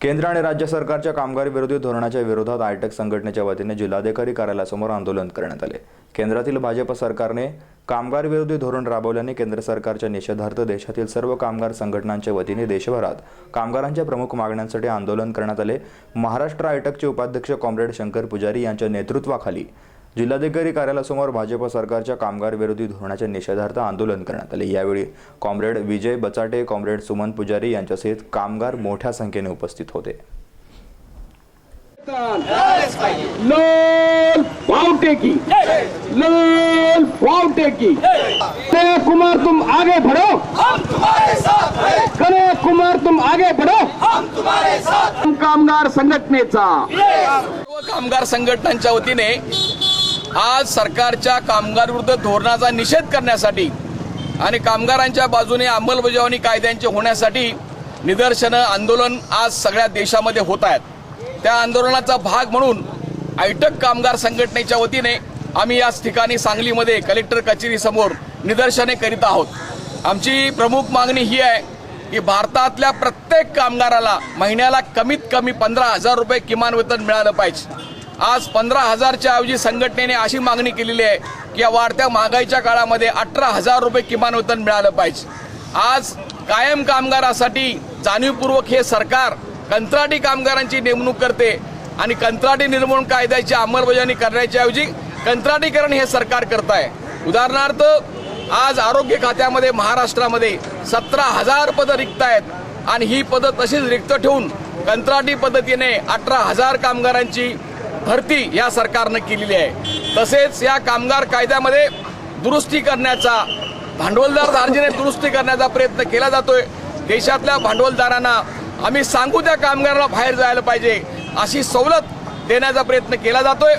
केंद्र आणि राज्य सरकारच्या कामगार विरोधी धोरणाच्या विरोधात आयटेक संघटनेच्या वतीने जिल्हाधिकारी कार्यालयासमोर आंदोलन करण्यात आले. केंद्रातील भाजप सरकारने कामगार विरोधी धोरण राबवल्याने केंद्र सरकारच्या निषेधार्थ देशातील सर्व कामगार संघटनांच्या वतीने देशभरात कामगारांच्या प्रमुख मागण्यांसाठी आंदोलन करण्यात आले. महाराष्ट्र आयटकचे उपाध्यक्ष कॉम्रेड शंकर पुजारी यांच्या नेतृत्वाखाली जिल्हाधिकारी कार्यालयासमोर भाजप सरकारच्या कामगार विरोधी धोरणाच्या निषेधार्थ आंदोलन करण्यात आले. यावेळी कॉम्रेड विजय बचाटे कॉम्रेड सुमन पुजारी यांच्यासहित कामगार मोठ्या संख्येने उपस्थित होते. लोल की. लोल की. कन्हैया कुमार तुम आगे बढ़ो. हम तुम्हारे साथ हैं कन्हैया कुमार तुम आगे बढ़ो. हम तुम्हारे साथ कामगार संघटनेचा. कामगार संघटनांच्या वतीने आज सरकारच्या कामगार विरुद्ध धोरणाचा निषेध करण्यासाठी आणि कामगारांच्या बाजूने अंमलबजावणी कायद्यांचे होण्यासाठी निदर्शनं आंदोलन आज सगळ्या देशामध्ये होत आहेत. त्या आंदोलनाचा भाग म्हणून आयटक कामगार संघटनेच्या वतीने आम्ही याच ठिकाणी सांगलीमध्ये कलेक्टर कचेरीसमोर निदर्शने करीत आहोत. आमची प्रमुख मागणी ही आहे की भारतातल्या प्रत्येक कामगाराला महिन्याला कमीत कमी पंधरा हजार रुपये किमान वेतन मिळालं पाहिजे. आज पंधरा हजारच्या ऐवजी संघटनेने अशी मागणी केलेली आहे की या वाढत्या महागाईच्या काळामध्ये अठरा हजार रुपये किमान वेतन मिळालं पाहिजे. आज कायम कामगारासाठी जाणीवपूर्वक हे सरकार कंत्राटी कामगारांची नेमणूक करते आणि कंत्राटी निर्मूलन कायद्याची अंमलबजावणी करण्याच्या ऐवजी कंत्राटीकरण हे सरकार करत आहे उदाहरणार्थ आज आरोग्य खात्यामध्ये महाराष्ट्रामध्ये सतरा हजार पदं रिक्त आहेत आणि ही पदं तशीच रिक्त ठेवून कंत्राटी पद्धतीने अठरा हजार कामगारांची भरती या सरकारनं केलेली आहे. तसेच या कामगार कायद्यामध्ये दुरुस्ती करण्याचा भांडवलदार धार्जीने दुरुस्ती करण्याचा प्रयत्न केला जातोय. देशातल्या भांडवलदारांना आम्ही सांगू त्या कामगारांना बाहेर जायला पाहिजे अशी सवलत देण्याचा प्रयत्न केला जातोय.